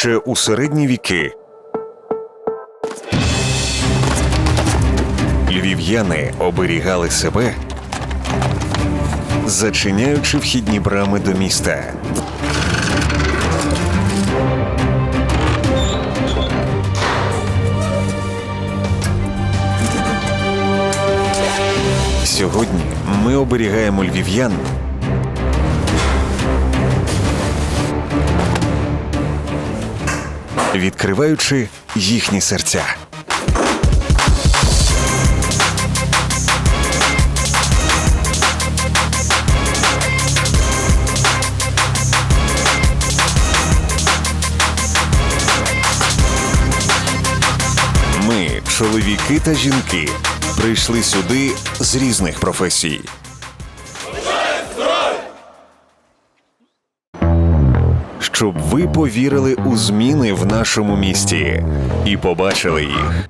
Ще у середні віки львів'яни оберігали себе, зачиняючи вхідні брами до міста. Сьогодні ми оберігаємо львів'ян відкриваючи їхні серця. Ми, чоловіки та жінки, прийшли сюди з різних професій. Щоб ви повірили у зміни в нашому місті і побачили їх.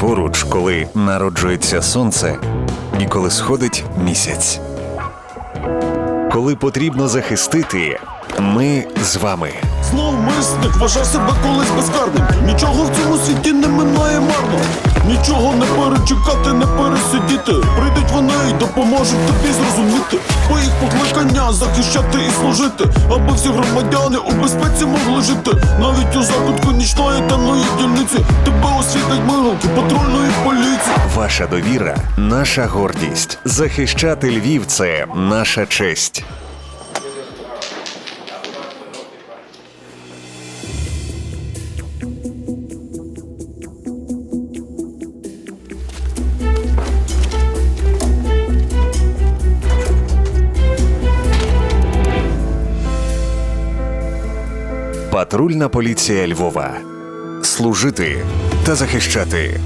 Поруч, коли народжується сонце і коли сходить місяць. Коли потрібно захистити, ми з вами. Зловмисник вважав себе колись безкарним. Нічого в цьому світі не минає марно. Нічого не перечекати, не пересидіти. Прийдуть вони і допоможуть тобі зрозуміти. Бо їх покликання захищати і служити, аби всі громадяни у безпеці могли жити. Поліції. Ваша довіра наша гордість. Захищати Львів це наша честь. Патрульна поліція Львова. Служити та захищати.